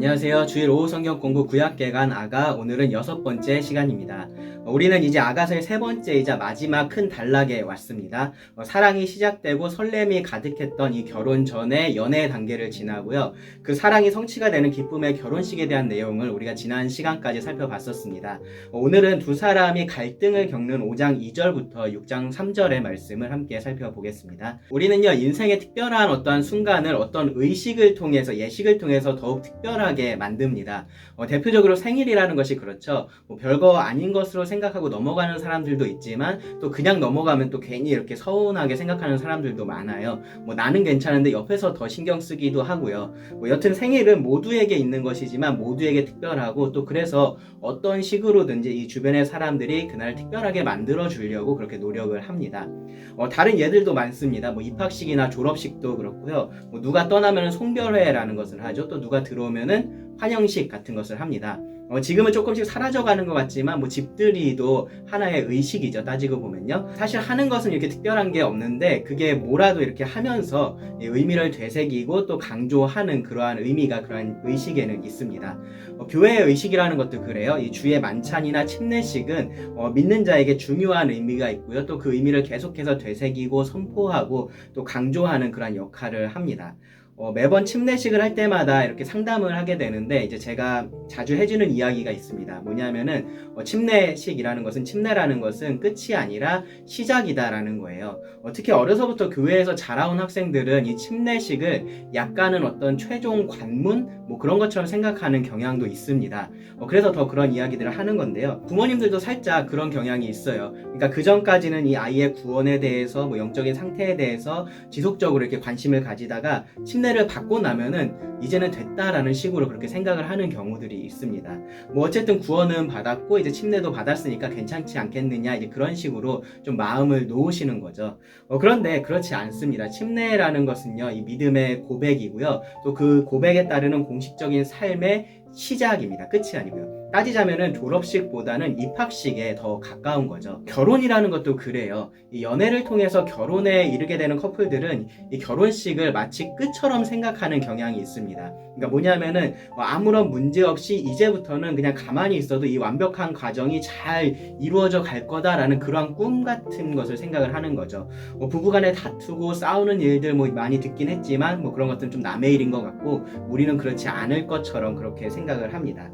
안녕하세요. 주일 오후 성경 공부 구약 개간 아가 오늘은 여섯 번째 시간입니다. 어, 우리는 이제 아가서의 세 번째이자 마지막 큰 단락에 왔습니다. 어, 사랑이 시작되고 설렘이 가득했던 이 결혼 전의 연애 단계를 지나고요. 그 사랑이 성취가 되는 기쁨의 결혼식에 대한 내용을 우리가 지난 시간까지 살펴봤었습니다. 어, 오늘은 두 사람이 갈등을 겪는 5장 2절부터 6장 3절의 말씀을 함께 살펴보겠습니다. 우리는요 인생의 특별한 어떠한 순간을 어떤 의식을 통해서 예식을 통해서 더욱 특별하게 만듭니다. 어, 대표적으로 생일이라는 것이 그렇죠. 뭐 별거 아닌 것으로 생각하고 넘어가는 사람들도 있지만 또 그냥 넘어가면 또 괜히 이렇게 서운하게 생각하는 사람들도 많아요. 뭐 나는 괜찮은데 옆에서 더 신경 쓰기도 하고요. 뭐 여튼 생일은 모두에게 있는 것이지만 모두에게 특별하고 또 그래서 어떤 식으로든지 이 주변의 사람들이 그날 특별하게 만들어 주려고 그렇게 노력을 합니다. 어, 다른 예들도 많습니다. 뭐 입학식이나 졸업식도 그렇고요. 뭐 누가 떠나면 송별회라는 것을 하죠. 또 누가 들어오면은 환영식 같은 것을 합니다. 어, 지금은 조금씩 사라져가는 것 같지만 뭐 집들이도 하나의 의식이죠 따지고 보면요. 사실 하는 것은 이렇게 특별한 게 없는데 그게 뭐라도 이렇게 하면서 이 의미를 되새기고 또 강조하는 그러한 의미가 그러한 의식에는 있습니다. 어, 교회의 의식이라는 것도 그래요. 이 주의 만찬이나 침례식은 어, 믿는 자에게 중요한 의미가 있고요. 또 그 의미를 계속해서 되새기고 선포하고 또 강조하는 그러한 역할을 합니다 어, 매번 침례식을 할 때마다 이렇게 상담을 하게 되는데 이제 제가 자주 해주는 이야기가 있습니다. 뭐냐면은 어, 침례식이라는 것은 침례라는 것은 끝이 아니라 시작이다라는 거예요. 어, 특히 어려서부터 교회에서 자라온 학생들은 이 침례식을 약간은 어떤 최종 관문 뭐 그런 것처럼 생각하는 경향도 있습니다. 어, 그래서 더 그런 이야기들을 하는 건데요. 부모님들도 살짝 그런 경향이 있어요. 그러니까 그 전까지는 이 아이의 구원에 대해서 뭐 영적인 상태에 대해서 지속적으로 이렇게 관심을 가지다가 침례 침례를 받고 나면은 이제는 됐다라는 식으로 그렇게 생각을 하는 경우들이 있습니다. 뭐 어쨌든 구원은 받았고 이제 침례도 받았으니까 괜찮지 않겠느냐 이제 그런 식으로 좀 마음을 놓으시는 거죠. 어, 그런데 그렇지 않습니다. 침례라는 것은요 이 믿음의 고백이고요 또 그 고백에 따르는 공식적인 삶의 시작입니다. 끝이 아니고요. 따지자면은 졸업식보다는 입학식에 더 가까운 거죠. 결혼이라는 것도 그래요. 이 연애를 통해서 결혼에 이르게 되는 커플들은 이 결혼식을 마치 끝처럼 생각하는 경향이 있습니다. 그러니까 뭐냐면은 뭐 아무런 문제 없이 이제부터는 그냥 가만히 있어도 이 완벽한 과정이 잘 이루어져 갈 거다라는 그러한 꿈 같은 것을 생각을 하는 거죠. 뭐 부부간에 다투고 싸우는 일들 뭐 많이 듣긴 했지만 뭐 그런 것들은 좀 남의 일인 것 같고 우리는 그렇지 않을 것처럼 그렇게 생각을 합니다.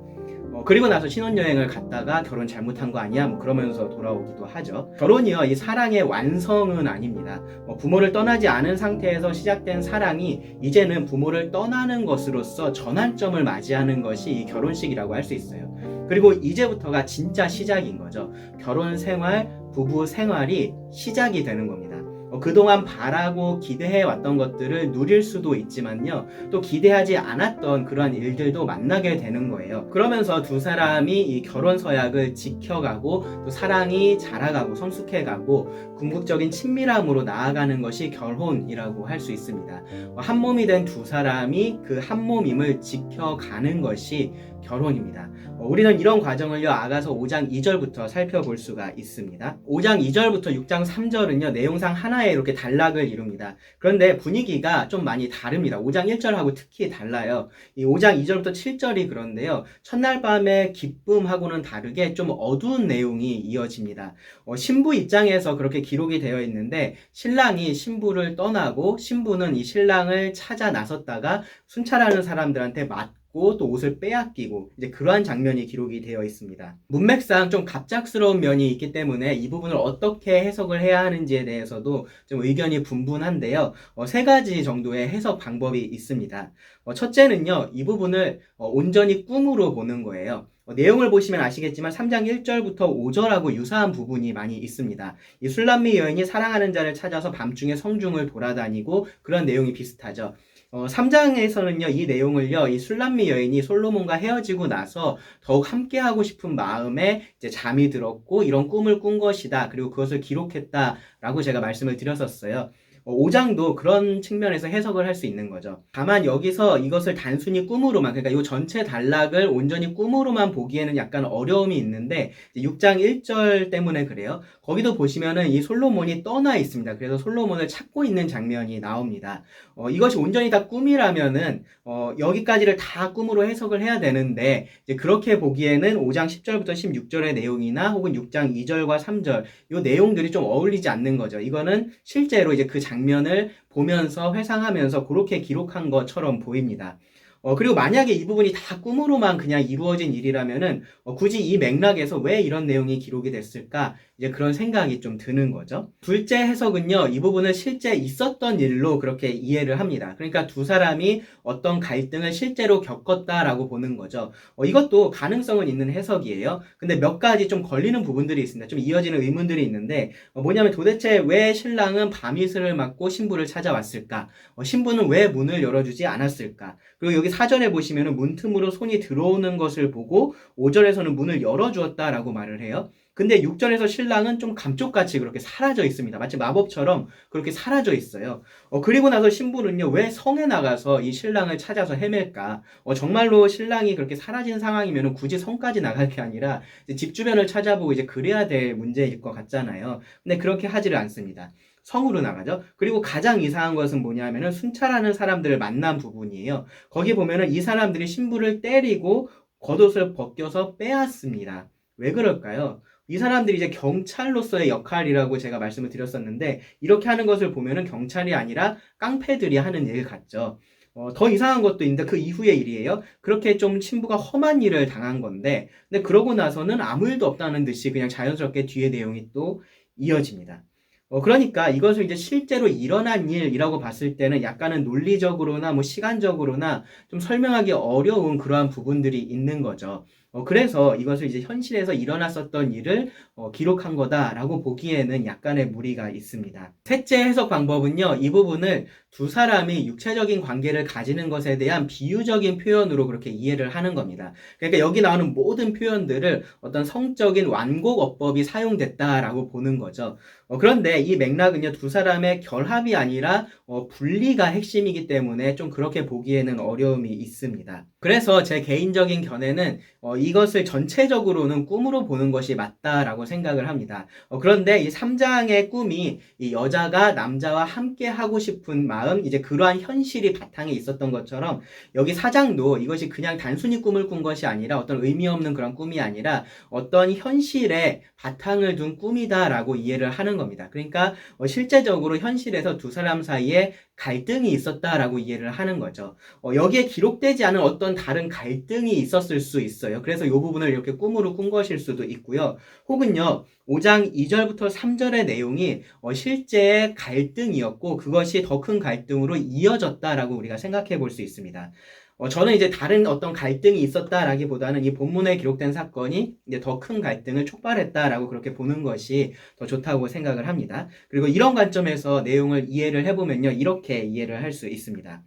어, 그리고 나서 신혼여행을 갔다가 결혼 잘못한 거 아니야? 뭐 그러면서 돌아오기도 하죠. 결혼이요, 이 사랑의 완성은 아닙니다. 어, 부모를 떠나지 않은 상태에서 시작된 사랑이 이제는 부모를 떠나는 것으로서 전환점을 맞이하는 것이 이 결혼식이라고 할 수 있어요. 그리고 이제부터가 진짜 시작인 거죠. 결혼 생활, 부부 생활이 시작이 되는 겁니다. 어, 그동안 바라고 기대해 왔던 것들을 누릴 수도 있지만요. 또 기대하지 않았던 그런 일들도 만나게 되는 거예요. 그러면서 두 사람이 이 결혼 서약을 지켜가고 또 사랑이 자라가고 성숙해가고 궁극적인 친밀함으로 나아가는 것이 결혼이라고 할 수 있습니다. 어, 한 몸이 된 두 사람이 그 한 몸임을 지켜가는 것이 결혼입니다. 어, 우리는 이런 과정을요, 아가서 5장 2절부터 살펴볼 수가 있습니다. 5장 2절부터 6장 3절은요, 내용상 하나의 이렇게 단락을 이룹니다. 그런데 분위기가 좀 많이 다릅니다. 5장 1절하고 특히 달라요. 이 5장 2절부터 7절이 그런데요, 첫날 밤의 기쁨하고는 다르게 좀 어두운 내용이 이어집니다. 어, 신부 입장에서 그렇게 기록이 되어 있는데, 신랑이 신부를 떠나고, 신부는 이 신랑을 찾아 나섰다가 순찰하는 사람들한테 맞 또 옷을 빼앗기고 이제 그러한 장면이 기록이 되어 있습니다. 문맥상 좀 갑작스러운 면이 있기 때문에 이 부분을 어떻게 해석을 해야 하는지에 대해서도 좀 의견이 분분한데요. 어, 세 가지 정도의 해석 방법이 있습니다. 어, 첫째는요, 이 부분을 어, 온전히 꿈으로 보는 거예요. 어, 내용을 보시면 아시겠지만 3장 1절부터 5절하고 유사한 부분이 많이 있습니다. 이 술람미 여인이 사랑하는 자를 찾아서 밤중에 성중을 돌아다니고 그런 내용이 비슷하죠. 어, 3장에서는요, 이 내용을요, 이 술람미 여인이 솔로몬과 헤어지고 나서 더욱 함께하고 싶은 마음에 이제 잠이 들었고, 이런 꿈을 꾼 것이다. 그리고 그것을 기록했다 라고 제가 말씀을 드렸었어요. 어, 5장도 그런 측면에서 해석을 할 수 있는 거죠. 다만 여기서 이것을 단순히 꿈으로만 그러니까 이 전체 단락을 온전히 꿈으로만 보기에는 약간 어려움이 있는데 6장 1절 때문에 그래요. 거기도 보시면은 이 솔로몬이 떠나 있습니다. 그래서 솔로몬을 찾고 있는 장면이 나옵니다. 어, 이것이 온전히 다 꿈이라면은 어, 여기까지를 다 꿈으로 해석을 해야 되는데 그렇게 보기에는 5장 10절부터 16절의 내용이나 혹은 6장 2절과 3절 이 내용들이 좀 어울리지 않는 거죠. 이거는 실제로 이제 그 장 면을 보면서 회상하면서 그렇게 기록한 것처럼 보입니다. 어, 그리고 만약에 이 부분이 다 꿈으로만 그냥 이루어진 일이라면은 어, 굳이 이 맥락에서 왜 이런 내용이 기록이 됐을까? 이제 그런 생각이 좀 드는 거죠. 둘째 해석은요, 이 부분을 실제 있었던 일로 그렇게 이해를 합니다. 그러니까 두 사람이 어떤 갈등을 실제로 겪었다라고 보는 거죠. 어, 이것도 가능성은 있는 해석이에요. 근데 몇 가지 좀 걸리는 부분들이 있습니다. 좀 이어지는 의문들이 있는데, 어, 뭐냐면 도대체 왜 신랑은 밤이슬을 맞고 신부를 찾아왔을까? 어, 신부는 왜 문을 열어주지 않았을까? 그리고 여기 사전에 보시면은 문틈으로 손이 들어오는 것을 보고 5절에서는 문을 열어주었다라고 말을 해요. 근데 6절에서 신랑은 좀 감쪽같이 그렇게 사라져 있습니다. 마치 마법처럼 그렇게 사라져 있어요. 어, 그리고 나서 신부는요, 왜 성에 나가서 이 신랑을 찾아서 헤맬까? 어, 정말로 신랑이 그렇게 사라진 상황이면 굳이 성까지 나갈 게 아니라 집 주변을 찾아보고 이제 그래야 될 문제일 것 같잖아요. 근데 그렇게 하지를 않습니다. 성으로 나가죠. 그리고 가장 이상한 것은 뭐냐면은 순찰하는 사람들을 만난 부분이에요. 거기 보면은 이 사람들이 신부를 때리고 겉옷을 벗겨서 빼앗습니다. 왜 그럴까요? 이 사람들이 이제 경찰로서의 역할이라고 제가 말씀을 드렸었는데 이렇게 하는 것을 보면은 경찰이 아니라 깡패들이 하는 일 같죠. 어, 더 이상한 것도 있는데 그 이후의 일이에요. 그렇게 좀 신부가 험한 일을 당한 건데 근데 그러고 나서는 아무 일도 없다는 듯이 그냥 자연스럽게 뒤에 내용이 또 이어집니다. 어, 그러니까 이것을 이제 실제로 일어난 일이라고 봤을 때는 약간은 논리적으로나 뭐 시간적으로나 좀 설명하기 어려운 그러한 부분들이 있는 거죠. 어, 그래서 이것을 이제 현실에서 일어났었던 일을 어, 기록한 거다라고 보기에는 약간의 무리가 있습니다. 셋째 해석 방법은요, 이 부분을 두 사람이 육체적인 관계를 가지는 것에 대한 비유적인 표현으로 그렇게 이해를 하는 겁니다. 그러니까 여기 나오는 모든 표현들을 어떤 성적인 완곡 어법이 사용됐다라고 보는 거죠. 어, 그런데 이 맥락은요, 두 사람의 결합이 아니라 어, 분리가 핵심이기 때문에 좀 그렇게 보기에는 어려움이 있습니다. 그래서 제 개인적인 견해는 어, 이것을 전체적으로는 꿈으로 보는 것이 맞다라고 생각을 합니다. 어, 그런데 이 3장의 꿈이 이 여자가 남자와 함께 하고 싶은 마음, 이제 그러한 현실이 바탕에 있었던 것처럼 여기 4장도 이것이 그냥 단순히 꿈을 꾼 것이 아니라 어떤 의미 없는 그런 꿈이 아니라 어떤 현실에 바탕을 둔 꿈이다라고 이해를 하는 겁니다. 그러니까 어, 실제적으로 현실에서 두 사람 사이에 갈등이 있었다라고 이해를 하는 거죠. 어, 여기에 기록되지 않은 어떤 다른 갈등이 있었을 수 있어요. 그래서 이 부분을 이렇게 꿈으로 꾼 것일 수도 있고요. 혹은요, 5장 2절부터 3절의 내용이 어, 실제 갈등이었고 그것이 더 큰 갈등 으로 이어졌다라고 우리가 생각해 볼 수 있습니다. 어, 저는 이제 다른 어떤 갈등이 있었다라기보다는 이 본문에 기록된 사건이 이제 더 큰 갈등을 촉발했다라고 그렇게 보는 것이 더 좋다고 생각을 합니다. 그리고 이런 관점에서 내용을 이해를 해보면요. 이렇게 이해를 할 수 있습니다.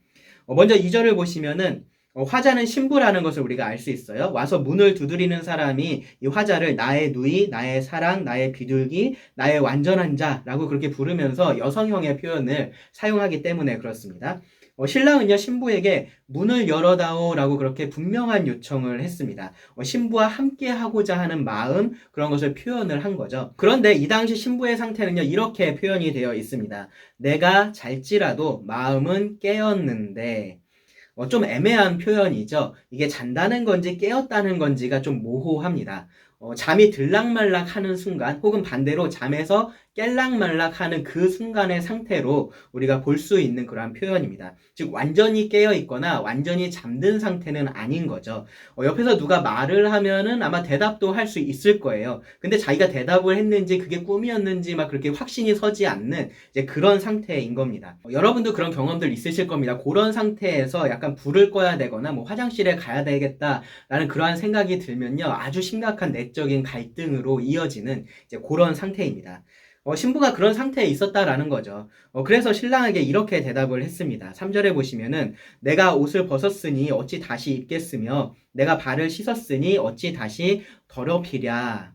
어, 먼저 2절을 보시면은 어, 화자는 신부라는 것을 우리가 알 수 있어요. 와서 문을 두드리는 사람이 이 화자를 나의 누이, 나의 사랑, 나의 비둘기, 나의 완전한 자라고 그렇게 부르면서 여성형의 표현을 사용하기 때문에 그렇습니다. 어, 신랑은요, 신부에게 문을 열어다오라고 그렇게 분명한 요청을 했습니다. 어, 신부와 함께 하고자 하는 마음, 그런 것을 표현을 한 거죠. 그런데 이 당시 신부의 상태는요, 이렇게 표현이 되어 있습니다. 내가 잘지라도 마음은 깨었는데, 어, 좀 애매한 표현이죠. 이게 잔다는 건지 깨었다는 건지가 좀 모호합니다. 어, 잠이 들락말락 하는 순간, 혹은 반대로 잠에서 깰락말락하는 그 순간의 상태로 우리가 볼 수 있는 그러한 표현입니다. 즉 완전히 깨어 있거나 완전히 잠든 상태는 아닌 거죠. 어, 옆에서 누가 말을 하면은 아마 대답도 할 수 있을 거예요. 근데 자기가 대답을 했는지 그게 꿈이었는지 막 그렇게 확신이 서지 않는 이제 그런 상태인 겁니다. 어, 여러분도 그런 경험들 있으실 겁니다. 그런 상태에서 약간 불을 꺼야 되거나 뭐 화장실에 가야 되겠다라는 그러한 생각이 들면요 아주 심각한 내적인 갈등으로 이어지는 이제 그런 상태입니다. 어, 신부가 그런 상태에 있었다라는 거죠. 어, 그래서 신랑에게 이렇게 대답을 했습니다. 3절에 보시면은 내가 옷을 벗었으니 어찌 다시 입겠으며 내가 발을 씻었으니 어찌 다시 더럽히랴.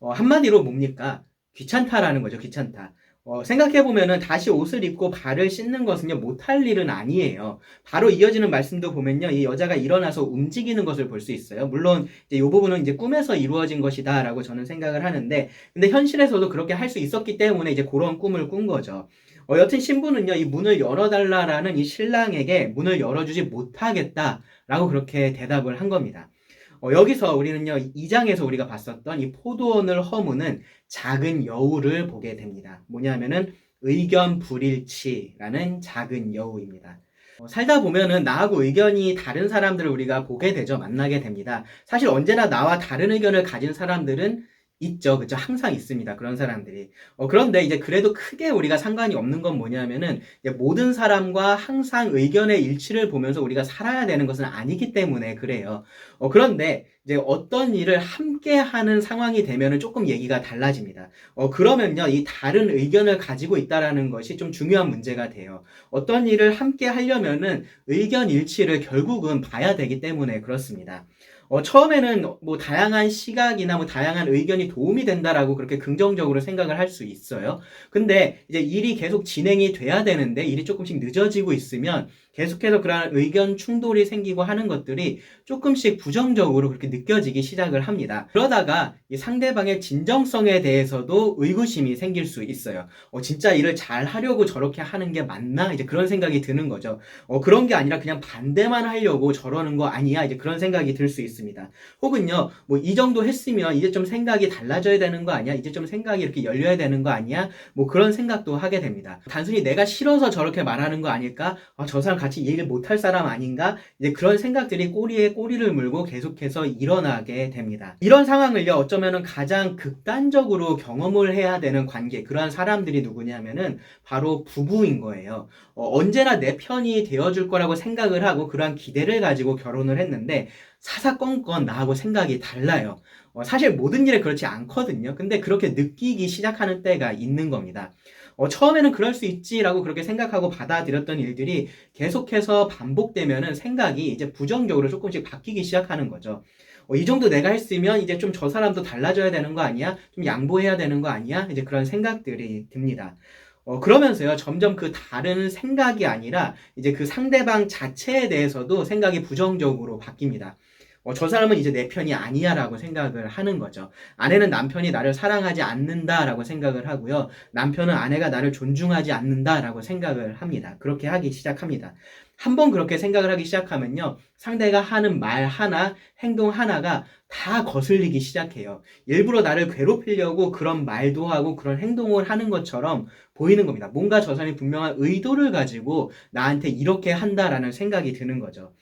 어, 한마디로 뭡니까? 귀찮다라는 거죠. 귀찮다. 어, 생각해보면은 다시 옷을 입고 발을 씻는 것은요, 못할 일은 아니에요. 바로 이어지는 말씀도 보면요, 이 여자가 일어나서 움직이는 것을 볼 수 있어요. 물론, 이제 이 부분은 이제 꿈에서 이루어진 것이다 라고 저는 생각을 하는데, 근데 현실에서도 그렇게 할 수 있었기 때문에 이제 그런 꿈을 꾼 거죠. 어, 여튼 신부는요, 이 문을 열어달라라는 이 신랑에게 문을 열어주지 못하겠다라고 그렇게 대답을 한 겁니다. 어, 여기서 우리는요, 2장에서 우리가 봤었던 이 포도원을 허무는 작은 여우를 보게 됩니다. 뭐냐면은 의견 불일치라는 작은 여우입니다. 어, 살다 보면은 나하고 의견이 다른 사람들을 우리가 보게 되죠. 만나게 됩니다. 사실 언제나 나와 다른 의견을 가진 사람들은 있죠. 그죠? 항상 있습니다. 그런 사람들이. 어, 그런데 이제 그래도 크게 우리가 상관이 없는 건 뭐냐면은 모든 사람과 항상 의견의 일치를 보면서 우리가 살아야 되는 것은 아니기 때문에 그래요. 어, 그런데 이제 어떤 일을 함께 하는 상황이 되면은 조금 얘기가 달라집니다. 어, 그러면요, 이 다른 의견을 가지고 있다라는 것이 좀 중요한 문제가 돼요. 어떤 일을 함께 하려면은 의견 일치를 결국은 봐야 되기 때문에 그렇습니다. 어, 처음에는 뭐 다양한 시각이나 뭐 다양한 의견이 도움이 된다라고 그렇게 긍정적으로 생각을 할 수 있어요. 근데 이제 일이 계속 진행이 돼야 되는데 일이 조금씩 늦어지고 있으면 계속해서 그러한 의견 충돌이 생기고 하는 것들이 조금씩 부정적으로 그렇게 느껴지기 시작을 합니다. 그러다가 이 상대방의 진정성에 대해서도 의구심이 생길 수 있어요. 어, 진짜 일을 잘 하려고 저렇게 하는 게 맞나? 이제 그런 생각이 드는 거죠. 어, 그런 게 아니라 그냥 반대만 하려고 저러는 거 아니야? 이제 그런 생각이 들 수 있습니다. 혹은요, 뭐 이 정도 했으면 이제 좀 생각이 달라져야 되는 거 아니야? 이제 좀 생각이 이렇게 열려야 되는 거 아니야? 뭐 그런 생각도 하게 됩니다. 단순히 내가 싫어서 저렇게 말하는 거 아닐까? 아, 저 사람 같이 얘기를 못할 사람 아닌가? 이제 그런 생각들이 꼬리에 꼬리를 물고 계속해서 일어나게 됩니다. 이런 상황을요, 어쩌면은 가장 극단적으로 경험을 해야 되는 관계, 그러한 사람들이 누구냐면은 바로 부부인 거예요. 어, 언제나 내 편이 되어줄 거라고 생각을 하고 그러한 기대를 가지고 결혼을 했는데 사사건건 나하고 생각이 달라요. 어, 사실 모든 일에 그렇지 않거든요. 근데 그렇게 느끼기 시작하는 때가 있는 겁니다. 어, 처음에는 그럴 수 있지라고 그렇게 생각하고 받아들였던 일들이 계속해서 반복되면은 생각이 이제 부정적으로 조금씩 바뀌기 시작하는 거죠. 어, 이 정도 내가 했으면 이제 좀 저 사람도 달라져야 되는 거 아니야? 좀 양보해야 되는 거 아니야? 이제 그런 생각들이 듭니다. 어, 그러면서요, 점점 그 다른 생각이 아니라 이제 그 상대방 자체에 대해서도 생각이 부정적으로 바뀝니다. 어, 저 사람은 이제 내 편이 아니야라고 생각을 하는 거죠. 아내는 남편이 나를 사랑하지 않는다라고 생각을 하고요. 남편은 아내가 나를 존중하지 않는다라고 생각을 합니다. 그렇게 하기 시작합니다. 한번 그렇게 생각을 하기 시작하면요. 상대가 하는 말 하나, 행동 하나가 다 거슬리기 시작해요. 일부러 나를 괴롭히려고 그런 말도 하고 그런 행동을 하는 것처럼 보이는 겁니다. 뭔가 저 사람이 분명한 의도를 가지고 나한테 이렇게 한다라는 생각이 드는 거죠.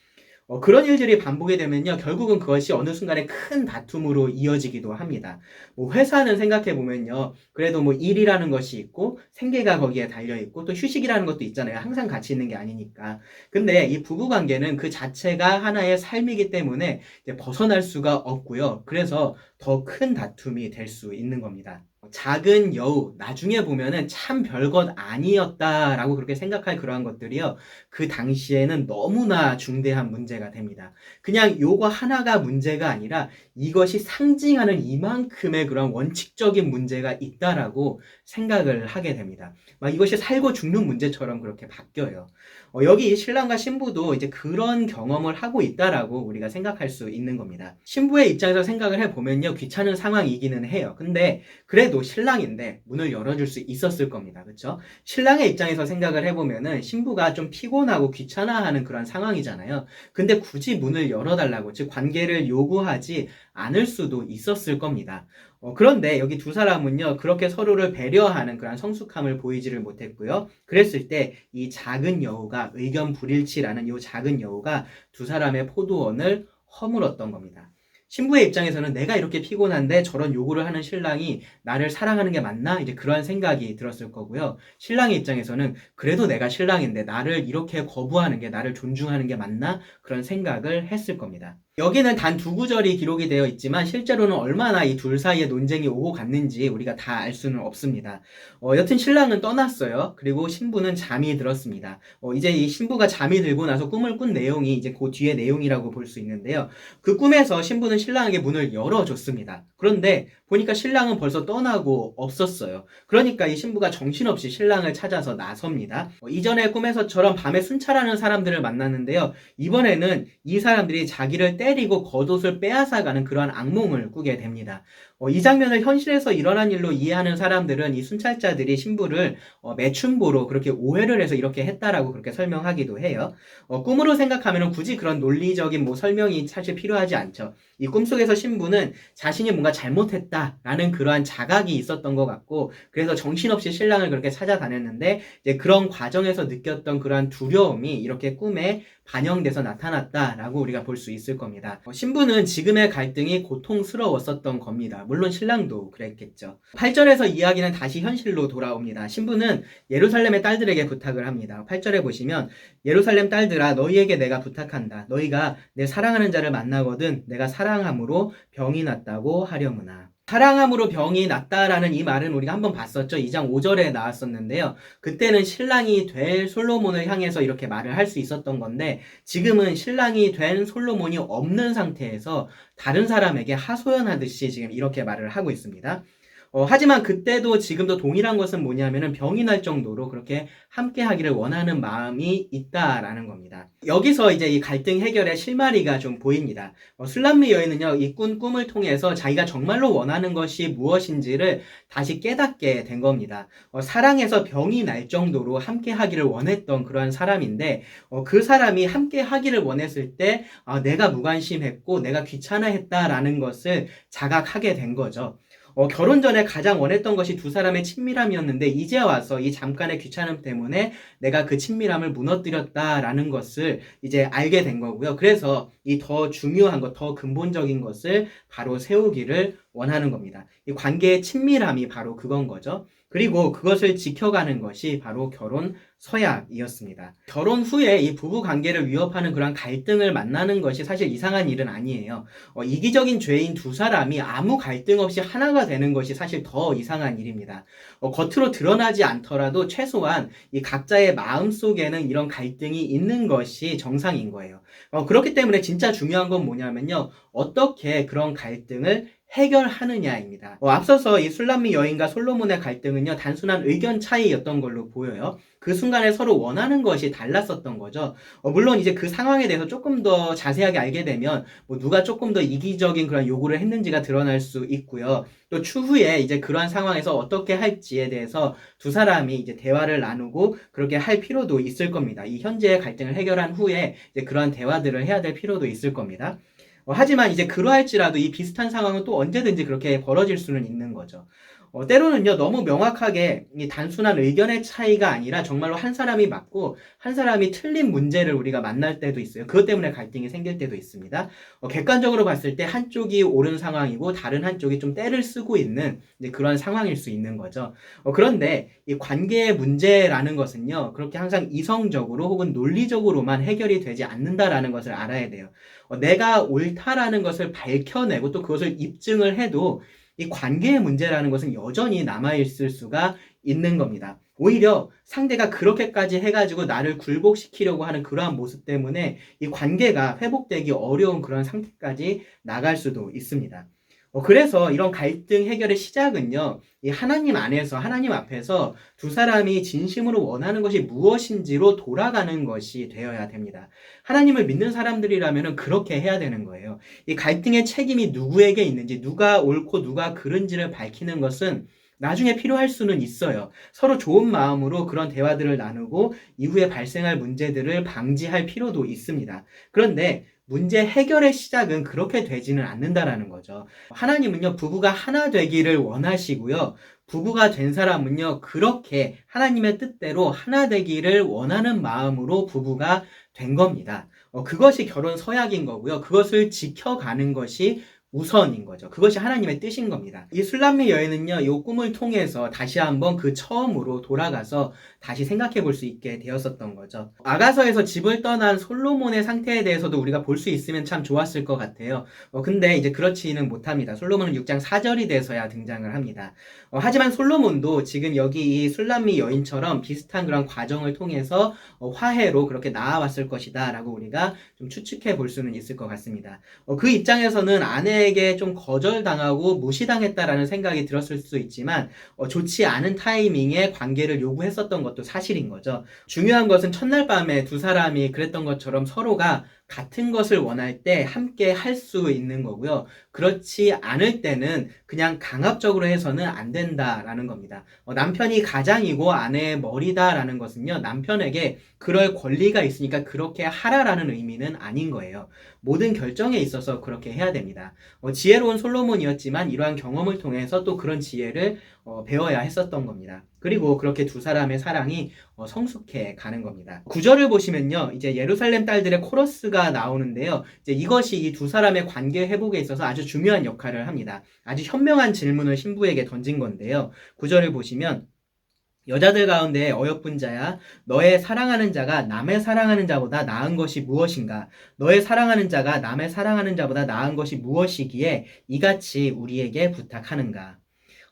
어, 그런 일들이 반복이 되면요, 결국은 그것이 어느 순간에 큰 다툼으로 이어지기도 합니다. 뭐 회사는 생각해 보면요, 그래도 뭐 일이라는 것이 있고 생계가 거기에 달려 있고 또 휴식이라는 것도 있잖아요. 항상 같이 있는 게 아니니까. 근데 이 부부 관계는 그 자체가 하나의 삶이기 때문에 벗어날 수가 없고요. 그래서 더 큰 다툼이 될 수 있는 겁니다. 작은 여우, 나중에 보면은 참 별것 아니었다라고 그렇게 생각할 그러한 것들이요. 그 당시에는 너무나 중대한 문제가 됩니다. 그냥 요거 하나가 문제가 아니라 이것이 상징하는 이만큼의 그런 원칙적인 문제가 있다라고 생각을 하게 됩니다. 막 이것이 살고 죽는 문제처럼 그렇게 바뀌어요. 어, 여기 신랑과 신부도 이제 그런 경험을 하고 있다라고 우리가 생각할 수 있는 겁니다. 신부의 입장에서 생각을 해보면요. 귀찮은 상황이기는 해요. 근데 그래도 신랑인데 문을 열어줄 수 있었을 겁니다. 그쵸? 신랑의 입장에서 생각을 해보면은 신부가 좀 피곤하고 귀찮아하는 그런 상황이잖아요. 근데 굳이 문을 열어달라고, 즉 관계를 요구하지 않을 수도 있었을 겁니다. 어, 그런데 여기 두 사람은요, 그렇게 서로를 배려하는 그런 성숙함을 보이지를 못했고요. 그랬을 때 이 작은 여우가 의견 불일치라는 이 작은 여우가 두 사람의 포도원을 허물었던 겁니다. 신부의 입장에서는 내가 이렇게 피곤한데 저런 요구를 하는 신랑이 나를 사랑하는 게 맞나? 이제 그런 생각이 들었을 거고요. 신랑의 입장에서는 그래도 내가 신랑인데 나를 이렇게 거부하는 게 나를 존중하는 게 맞나? 그런 생각을 했을 겁니다. 여기는 단 두 구절이 기록이 되어 있지만 실제로는 얼마나 이 둘 사이에 논쟁이 오고 갔는지 우리가 다 알 수는 없습니다. 어, 여튼 신랑은 떠났어요. 그리고 신부는 잠이 들었습니다. 어, 이제 이 신부가 잠이 들고 나서 꿈을 꾼 내용이 이제 그 뒤에 내용이라고 볼 수 있는데요. 그 꿈에서 신부는 신랑에게 문을 열어줬습니다. 그런데 보니까 신랑은 벌써 떠나고 없었어요. 그러니까 이 신부가 정신없이 신랑을 찾아서 나섭니다. 어, 이전의 꿈에서처럼 밤에 순찰하는 사람들을 만났는데요. 이번에는 이 사람들이 자기를 때 리고 겉옷을 빼앗아가는 그러한 악몽을 꾸게 됩니다. 어, 이 장면을 현실에서 일어난 일로 이해하는 사람들은 이 순찰자들이 신부를 어, 매춘보로 그렇게 오해를 해서 이렇게 했다라고 그렇게 설명하기도 해요. 어, 꿈으로 생각하면 굳이 그런 논리적인 뭐 설명이 사실 필요하지 않죠. 이 꿈속에서 신부는 자신이 뭔가 잘못했다라는 그러한 자각이 있었던 것 같고 그래서 정신없이 신랑을 그렇게 찾아다녔는데 이제 그런 과정에서 느꼈던 그러한 두려움이 이렇게 꿈에 반영돼서 나타났다라고 우리가 볼 수 있을 겁니다. 어, 신부는 지금의 갈등이 고통스러웠었던 겁니다. 물론 신랑도 그랬겠죠. 8절에서 이야기는 다시 현실로 돌아옵니다. 신부는 예루살렘의 딸들에게 부탁을 합니다. 8절에 보시면 예루살렘 딸들아 너희에게 내가 부탁한다. 너희가 내 사랑하는 자를 만나거든 내가 사랑함으로 병이 났다고 하려무나. 사랑함으로 병이 났다라는 이 말은 우리가 한번 봤었죠. 2장 5절에 나왔었는데요. 그때는 신랑이 될 솔로몬을 향해서 이렇게 말을 할 수 있었던 건데 지금은 신랑이 된 솔로몬이 없는 상태에서 다른 사람에게 하소연하듯이 지금 이렇게 말을 하고 있습니다. 어, 하지만 그때도 지금도 동일한 것은 뭐냐면은 병이 날 정도로 그렇게 함께 하기를 원하는 마음이 있다라는 겁니다. 여기서 이제 이 갈등 해결의 실마리가 좀 보입니다. 어, 술람미 여인은요, 이 꾼 꿈을 통해서 자기가 정말로 원하는 것이 무엇인지를 다시 깨닫게 된 겁니다. 어, 사랑해서 병이 날 정도로 함께 하기를 원했던 그러한 사람인데, 어, 그 사람이 함께 하기를 원했을 때, 아, 내가 무관심했고, 내가 귀찮아했다라는 것을 자각하게 된 거죠. 어, 결혼 전에 가장 원했던 것이 두 사람의 친밀함이었는데 이제 와서 이 잠깐의 귀찮음 때문에 내가 그 친밀함을 무너뜨렸다라는 것을 이제 알게 된 거고요. 그래서 이 더 중요한 것, 더 근본적인 것을 바로 세우기를 원하는 겁니다. 이 관계의 친밀함이 바로 그건 거죠. 그리고 그것을 지켜가는 것이 바로 결혼 서약이었습니다. 결혼 후에 이 부부 관계를 위협하는 그런 갈등을 만나는 것이 사실 이상한 일은 아니에요. 어, 이기적인 죄인 두 사람이 아무 갈등 없이 하나가 되는 것이 사실 더 이상한 일입니다. 어, 겉으로 드러나지 않더라도 최소한 이 각자의 마음 속에는 이런 갈등이 있는 것이 정상인 거예요. 어, 그렇기 때문에 진짜 중요한 건 뭐냐면요. 어떻게 그런 갈등을 해결하느냐입니다. 어, 앞서서 이 술람미 여인과 솔로몬의 갈등은요, 단순한 의견 차이였던 걸로 보여요. 그 순간에 서로 원하는 것이 달랐었던 거죠. 어, 물론 이제 그 상황에 대해서 조금 더 자세하게 알게 되면 뭐 누가 조금 더 이기적인 그런 요구를 했는지가 드러날 수 있고요. 또 추후에 이제 그러한 상황에서 어떻게 할지에 대해서 두 사람이 이제 대화를 나누고 그렇게 할 필요도 있을 겁니다. 이 현재의 갈등을 해결한 후에 이제 그러한 대화들을 해야 될 필요도 있을 겁니다. 어, 하지만 이제 그러할지라도 이 비슷한 상황은 또 언제든지 그렇게 벌어질 수는 있는 거죠. 어, 때로는요, 너무 명확하게 이 단순한 의견의 차이가 아니라 정말로 한 사람이 맞고 한 사람이 틀린 문제를 우리가 만날 때도 있어요. 그것 때문에 갈등이 생길 때도 있습니다. 어, 객관적으로 봤을 때 한쪽이 옳은 상황이고 다른 한쪽이 좀 때를 쓰고 있는 그런 상황일 수 있는 거죠. 어, 그런데 이 관계의 문제라는 것은요, 그렇게 항상 이성적으로 혹은 논리적으로만 해결이 되지 않는다라는 것을 알아야 돼요. 어, 내가 옳다라는 것을 밝혀내고 또 그것을 입증을 해도 이 관계의 문제라는 것은 여전히 남아있을 수가 있는 겁니다. 오히려 상대가 그렇게까지 해가지고 나를 굴복시키려고 하는 그러한 모습 때문에 이 관계가 회복되기 어려운 그런 상태까지 나갈 수도 있습니다. 어, 그래서 이런 갈등 해결의 시작은요, 이 하나님 안에서, 하나님 앞에서 두 사람이 진심으로 원하는 것이 무엇인지로 돌아가는 것이 되어야 됩니다. 하나님을 믿는 사람들이라면 그렇게 해야 되는 거예요. 이 갈등의 책임이 누구에게 있는지, 누가 옳고 누가 그른지를 밝히는 것은 나중에 필요할 수는 있어요. 서로 좋은 마음으로 그런 대화들을 나누고 이후에 발생할 문제들을 방지할 필요도 있습니다. 그런데 문제 해결의 시작은 그렇게 되지는 않는다라는 거죠. 하나님은요, 부부가 하나 되기를 원하시고요. 부부가 된 사람은요, 그렇게 하나님의 뜻대로 하나 되기를 원하는 마음으로 부부가 된 겁니다. 어, 그것이 결혼 서약인 거고요. 그것을 지켜가는 것이 우선인 거죠. 그것이 하나님의 뜻인 겁니다. 이 술람미 여인은요, 이 꿈을 통해서 다시 한번 그 처음으로 돌아가서 다시 생각해 볼 수 있게 되었었던 거죠. 아가서에서 집을 떠난 솔로몬의 상태에 대해서도 우리가 볼 수 있으면 참 좋았을 것 같아요. 어, 근데 이제 그렇지는 못합니다. 솔로몬은 6장 4절이 돼서야 등장을 합니다. 어, 하지만 솔로몬도 지금 여기 이 술람미 여인처럼 비슷한 그런 과정을 통해서 어, 화해로 그렇게 나아왔을 것이다 라고 우리가 좀 추측해 볼 수는 있을 것 같습니다. 어, 그 입장에서는 아내 에게 좀 거절당하고 무시당했다라는 생각이 들었을 수 있지만 어, 좋지 않은 타이밍에 관계를 요구했었던 것도 사실인 거죠. 중요한 것은 첫날 밤에 두 사람이 그랬던 것처럼 서로가 같은 것을 원할 때 함께 할 수 있는 거고요. 그렇지 않을 때는 그냥 강압적으로 해서는 안 된다라는 겁니다. 어, 남편이 가장이고 아내의 머리다라는 것은요, 남편에게 그럴 권리가 있으니까 그렇게 하라라는 의미는 아닌 거예요. 모든 결정에 있어서 그렇게 해야 됩니다. 어, 지혜로운 솔로몬이었지만 이러한 경험을 통해서 또 그런 지혜를 어, 배워야 했었던 겁니다. 그리고 그렇게 두 사람의 사랑이 어, 성숙해 가는 겁니다. 구절을 보시면요, 이제 예루살렘 딸들의 코러스가 나오는데요. 이제 이것이 이 두 사람의 관계 회복에 있어서 아주 중요한 역할을 합니다. 아주 현명한 질문을 신부에게 던진 건데요. 구절을 보시면 여자들 가운데 어여쁜 자야 너의 사랑하는 자가 남의 사랑하는 자보다 나은 것이 무엇인가 너의 사랑하는 자가 남의 사랑하는 자보다 나은 것이 무엇이기에 이같이 우리에게 부탁하는가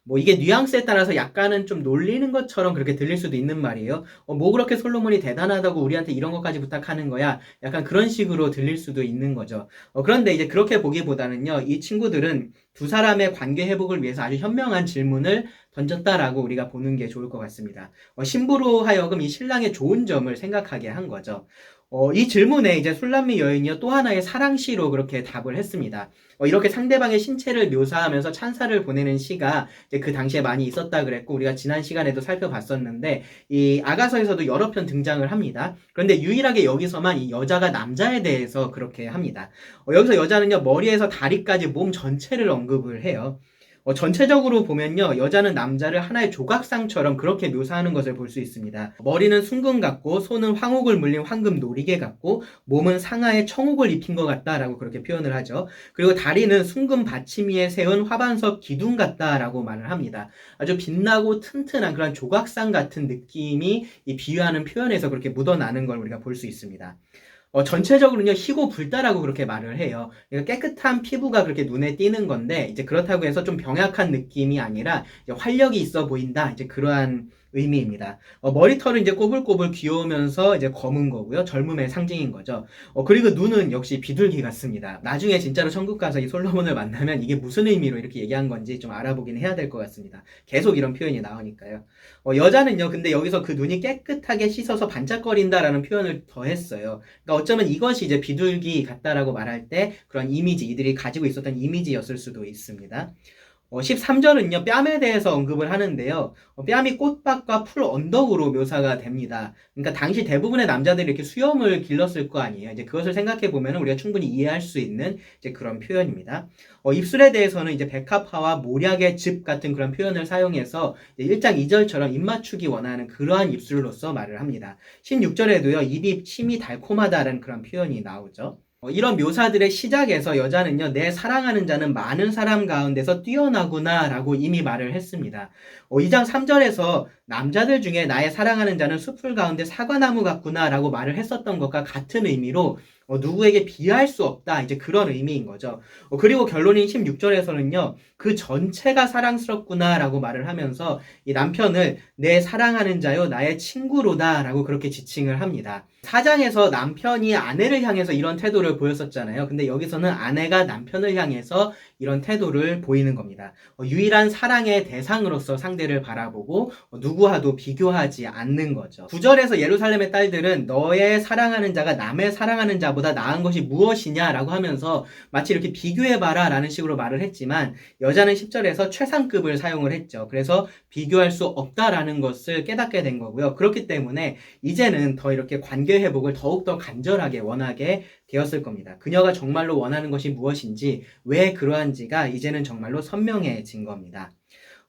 뭐 이게 뉘앙스에 따라서 약간은 좀 놀리는 것처럼 그렇게 들릴 수도 있는 말이에요. 어, 뭐 그렇게 솔로몬이 대단하다고 우리한테 이런 것까지 부탁하는 거야. 약간 그런 식으로 들릴 수도 있는 거죠. 어, 그런데 이제 그렇게 보기보다는요, 이 친구들은 두 사람의 관계 회복을 위해서 아주 현명한 질문을 던졌다라고 우리가 보는 게 좋을 것 같습니다. 어, 신부로 하여금 이 신랑의 좋은 점을 생각하게 한 거죠. 어, 이 질문에 이제 술람미 여인이요 또 하나의 사랑시로 그렇게 답을 했습니다. 어, 이렇게 상대방의 신체를 묘사하면서 찬사를 보내는 시가 그 당시에 많이 있었다 그랬고 우리가 지난 시간에도 살펴봤었는데 이 아가서에서도 여러 편 등장을 합니다. 그런데 유일하게 여기서만 이 여자가 남자에 대해서 그렇게 합니다. 어, 여기서 여자는요 머리에서 다리까지 몸 전체를 언급을 해요. 어, 전체적으로 보면요, 여자는 남자를 하나의 조각상처럼 그렇게 묘사하는 것을 볼 수 있습니다. 머리는 순금 같고, 손은 황옥을 물린 황금 놀이개 같고, 몸은 상하에 청옥을 입힌 것 같다라고 그렇게 표현을 하죠. 그리고 다리는 순금 받침 위에 세운 화반석 기둥 같다라고 말을 합니다. 아주 빛나고 튼튼한 그런 조각상 같은 느낌이 이 비유하는 표현에서 그렇게 묻어나는 걸 우리가 볼 수 있습니다. 어, 전체적으로는요, 희고 붉다라고 그렇게 말을 해요. 그러니까 깨끗한 피부가 그렇게 눈에 띄는 건데, 이제 그렇다고 해서 좀 병약한 느낌이 아니라, 활력이 있어 보인다. 이제 그러한 의미입니다. 어, 머리털은 이제 꼬불꼬불 귀여우면서 이제 검은 거고요. 젊음의 상징인 거죠. 어, 그리고 눈은 역시 비둘기 같습니다. 나중에 진짜로 천국 가서 이 솔로몬을 만나면 이게 무슨 의미로 이렇게 얘기한 건지 좀 알아보긴 해야 될 것 같습니다. 계속 이런 표현이 나오니까요. 어, 여자는요, 근데 여기서 그 눈이 깨끗하게 씻어서 반짝거린다라는 표현을 더했어요. 그러니까 어쩌면 이것이 이제 비둘기 같다라고 말할 때 그런 이미지, 이들이 가지고 있었던 이미지였을 수도 있습니다. 어, 13절은요, 뺨에 대해서 언급을 하는데요. 어, 뺨이 꽃밭과 풀 언덕으로 묘사가 됩니다. 그러니까 당시 대부분의 남자들이 이렇게 수염을 길렀을 거 아니에요. 이제 그것을 생각해 보면 우리가 충분히 이해할 수 있는 이제 그런 표현입니다. 어, 입술에 대해서는 이제 백합화와 모략의 즙 같은 그런 표현을 사용해서 1장 2절처럼 입맞추기 원하는 그러한 입술로서 말을 합니다. 16절에도요, 입이 침이 달콤하다는 그런 표현이 나오죠. 어, 이런 묘사들의 시작에서 여자는요, 내 사랑하는 자는 많은 사람 가운데서 뛰어나구나 라고 이미 말을 했습니다. 어, 2장 3절에서 남자들 중에 나의 사랑하는 자는 숲풀 가운데 사과나무 같구나 라고 말을 했었던 것과 같은 의미로 어, 누구에게 비할 수 없다. 이제 그런 의미인 거죠. 어, 그리고 결론인 16절에서는요, 그 전체가 사랑스럽구나 라고 말을 하면서 이 남편을 내 사랑하는 자요, 나의 친구로다 라고 그렇게 지칭을 합니다. 사장에서 남편이 아내를 향해서 이런 태도를 보였었잖아요. 근데 여기서는 아내가 남편을 향해서 이런 태도를 보이는 겁니다. 어, 유일한 사랑의 대상으로서 상대를 바라보고 어, 누구와도 비교하지 않는 거죠. 9절에서 예루살렘의 딸들은 너의 사랑하는 자가 남의 사랑하는 자보다 나은 것이 무엇이냐라고 하면서 마치 이렇게 비교해봐라 라는 식으로 말을 했지만 여자는 10절에서 최상급을 사용을 했죠. 그래서 비교할 수 없다라는 것을 깨닫게 된 거고요. 그렇기 때문에 이제는 더 이렇게 관계 회복을 더욱더 간절하게 원하게 되었을 겁니다. 그녀가 정말로 원하는 것이 무엇인지, 왜 그러한지가 이제는 정말로 선명해진 겁니다.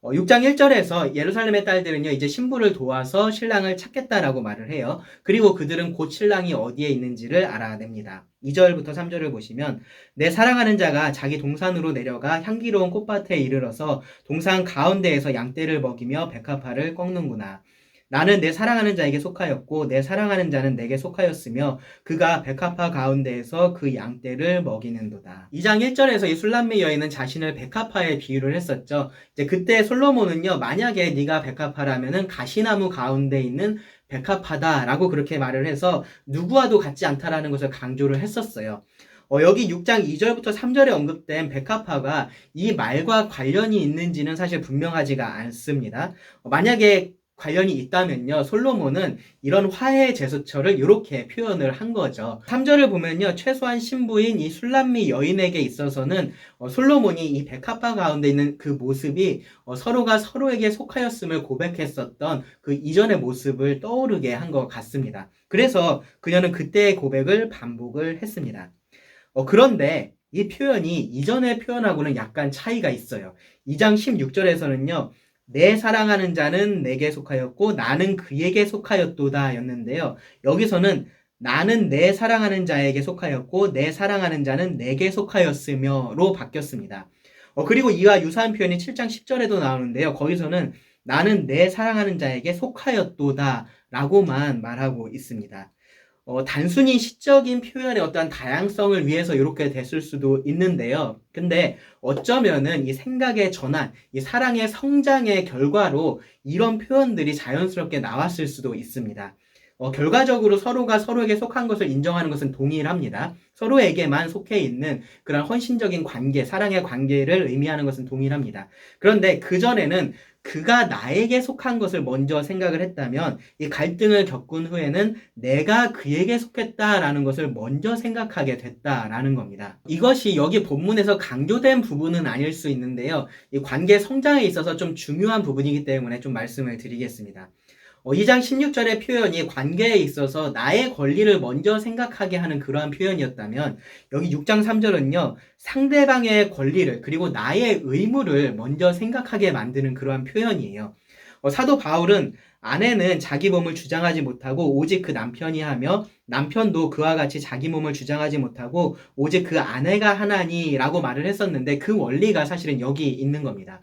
어, 6장 1절에서 예루살렘의 딸들은요, 이제 신부를 도와서 신랑을 찾겠다라고 말을 해요. 그리고 그들은 곧 신랑이 어디에 있는지를 알아냅니다. 2절부터 3절을 보시면, 내 사랑하는 자가 자기 동산으로 내려가 향기로운 꽃밭에 이르러서 동산 가운데에서 양떼를 먹이며 백합화를 꺾는구나. 나는 내 사랑하는 자에게 속하였고 내 사랑하는 자는 내게 속하였으며 그가 백합화 가운데에서 그 양떼를 먹이는도다. 2장 1절에서 이 술람미 여인은 자신을 백합화에 비유를 했었죠. 이제 그때 솔로몬은요. 만약에 네가 백합화라면은 가시나무 가운데 있는 백합화다라고 그렇게 말을 해서 누구와도 같지 않다라는 것을 강조를 했었어요. 어, 여기 6장 2절부터 3절에 언급된 백합화가 이 말과 관련이 있는지는 사실 분명하지가 않습니다. 어, 만약에 관련이 있다면요. 솔로몬은 이런 화해 제스처를 이렇게 표현을 한 거죠. 3절을 보면요. 최소한 신부인 이 술람미 여인에게 있어서는 어, 솔로몬이 이 백합화 가운데 있는 그 모습이 어, 서로가 서로에게 속하였음을 고백했었던 그 이전의 모습을 떠오르게 한 것 같습니다. 그래서 그녀는 그때의 고백을 반복을 했습니다. 어, 그런데 이 표현이 이전의 표현하고는 약간 차이가 있어요. 2장 16절에서는요. 내 사랑하는 자는 내게 속하였고 나는 그에게 속하였도다 였는데요. 여기서는 나는 내 사랑하는 자에게 속하였고 내 사랑하는 자는 내게 속하였으며로 바뀌었습니다. 어, 그리고 이와 유사한 표현이 7장 10절에도 나오는데요. 거기서는 나는 내 사랑하는 자에게 속하였도다 라고만 말하고 있습니다. 어, 단순히 시적인 표현의 어떠한 다양성을 위해서 이렇게 됐을 수도 있는데요. 근데 어쩌면은 이 생각의 전환, 이 사랑의 성장의 결과로 이런 표현들이 자연스럽게 나왔을 수도 있습니다. 어, 결과적으로 서로가 서로에게 속한 것을 인정하는 것은 동일합니다. 서로에게만 속해 있는 그런 헌신적인 관계, 사랑의 관계를 의미하는 것은 동일합니다. 그런데 그전에는 그가 나에게 속한 것을 먼저 생각을 했다면 이 갈등을 겪은 후에는 내가 그에게 속했다라는 것을 먼저 생각하게 됐다라는 겁니다. 이것이 여기 본문에서 강조된 부분은 아닐 수 있는데요. 이 관계 성장에 있어서 좀 중요한 부분이기 때문에 좀 말씀을 드리겠습니다. 2장 어, 16절의 표현이 관계에 있어서 나의 권리를 먼저 생각하게 하는 그러한 표현이었다면 여기 6장 3절은요 상대방의 권리를 그리고 나의 의무를 먼저 생각하게 만드는 그러한 표현이에요. 어, 사도 바울은 아내는 자기 몸을 주장하지 못하고 오직 그 남편이 하며 남편도 그와 같이 자기 몸을 주장하지 못하고 오직 그 아내가 하나니라고 말을 했었는데 그 원리가 사실은 여기 있는 겁니다.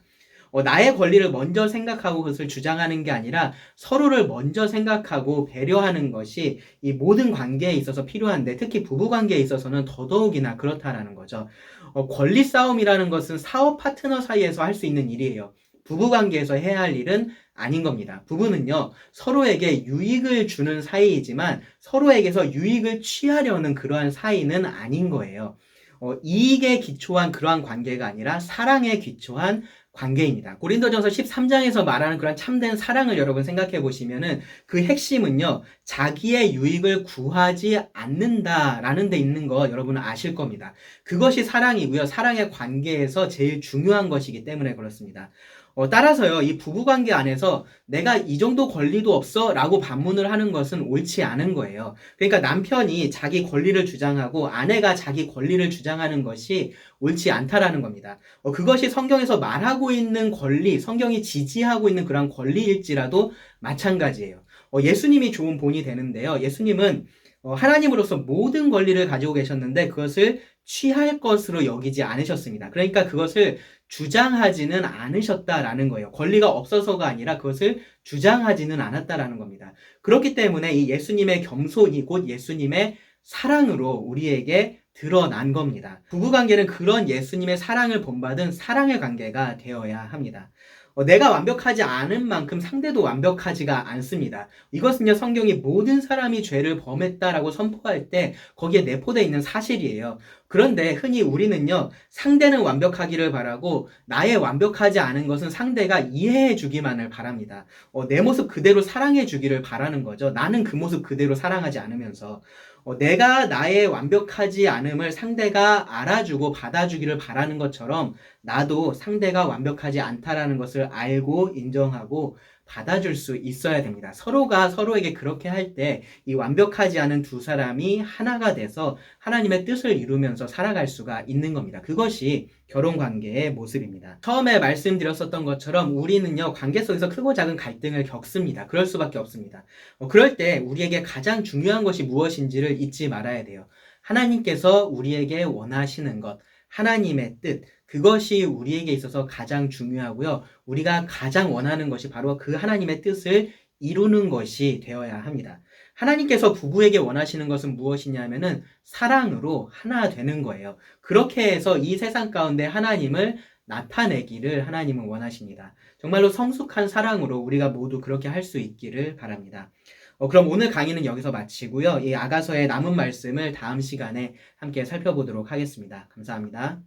어, 나의 권리를 먼저 생각하고 그것을 주장하는 게 아니라 서로를 먼저 생각하고 배려하는 것이 이 모든 관계에 있어서 필요한데 특히 부부 관계에 있어서는 더더욱이나 그렇다라는 거죠. 어, 권리 싸움이라는 것은 사업 파트너 사이에서 할 수 있는 일이에요. 부부 관계에서 해야 할 일은 아닌 겁니다. 부부는요, 서로에게 유익을 주는 사이이지만 서로에게서 유익을 취하려는 그러한 사이는 아닌 거예요. 어, 이익에 기초한 그러한 관계가 아니라 사랑에 기초한 관계입니다. 고린도전서 13장에서 말하는 그런 참된 사랑을 여러분 생각해 보시면은 그 핵심은요, 자기의 유익을 구하지 않는다라는 데 있는 거 여러분은 아실 겁니다. 그것이 사랑이고요. 사랑의 관계에서 제일 중요한 것이기 때문에 그렇습니다. 어, 따라서요, 이 부부관계 안에서 내가 이 정도 권리도 없어 라고 반문을 하는 것은 옳지 않은 거예요. 그러니까 남편이 자기 권리를 주장하고 아내가 자기 권리를 주장하는 것이 옳지 않다라는 겁니다. 어, 그것이 성경에서 말하고 있는 권리, 성경이 지지하고 있는 그런 권리일지라도 마찬가지예요. 어, 예수님이 좋은 본이 되는데요. 예수님은 어, 하나님으로서 모든 권리를 가지고 계셨는데 그것을 취할 것으로 여기지 않으셨습니다. 그러니까 그것을 주장하지는 않으셨다라는 거예요. 권리가 없어서가 아니라 그것을 주장하지는 않았다라는 겁니다. 그렇기 때문에 이 예수님의 겸손이 곧 예수님의 사랑으로 우리에게 드러난 겁니다. 부부 관계는 그런 예수님의 사랑을 본받은 사랑의 관계가 되어야 합니다. 어, 내가 완벽하지 않은 만큼 상대도 완벽하지가 않습니다. 이것은요, 성경이 모든 사람이 죄를 범했다라고 선포할 때 거기에 내포되어 있는 사실이에요. 그런데 흔히 우리는요, 상대는 완벽하기를 바라고 나의 완벽하지 않은 것은 상대가 이해해 주기만을 바랍니다. 어, 내 모습 그대로 사랑해 주기를 바라는 거죠. 나는 그 모습 그대로 사랑하지 않으면서. 어, 내가 나의 완벽하지 않음을 상대가 알아주고 받아주기를 바라는 것처럼 나도 상대가 완벽하지 않다라는 것을 알고 인정하고 받아줄 수 있어야 됩니다. 서로가 서로에게 그렇게 할 때 이 완벽하지 않은 두 사람이 하나가 돼서 하나님의 뜻을 이루면서 살아갈 수가 있는 겁니다. 그것이 결혼 관계의 모습입니다. 처음에 말씀드렸었던 것처럼 우리는요, 관계 속에서 크고 작은 갈등을 겪습니다. 그럴 수밖에 없습니다. 어, 그럴 때 우리에게 가장 중요한 것이 무엇인지를 잊지 말아야 돼요. 하나님께서 우리에게 원하시는 것, 하나님의 뜻, 그것이 우리에게 있어서 가장 중요하고요. 우리가 가장 원하는 것이 바로 그 하나님의 뜻을 이루는 것이 되어야 합니다. 하나님께서 부부에게 원하시는 것은 무엇이냐면은 사랑으로 하나 되는 거예요. 그렇게 해서 이 세상 가운데 하나님을 나타내기를 하나님은 원하십니다. 정말로 성숙한 사랑으로 우리가 모두 그렇게 할 수 있기를 바랍니다. 어, 그럼 오늘 강의는 여기서 마치고요. 이 아가서의 남은 말씀을 다음 시간에 함께 살펴보도록 하겠습니다. 감사합니다.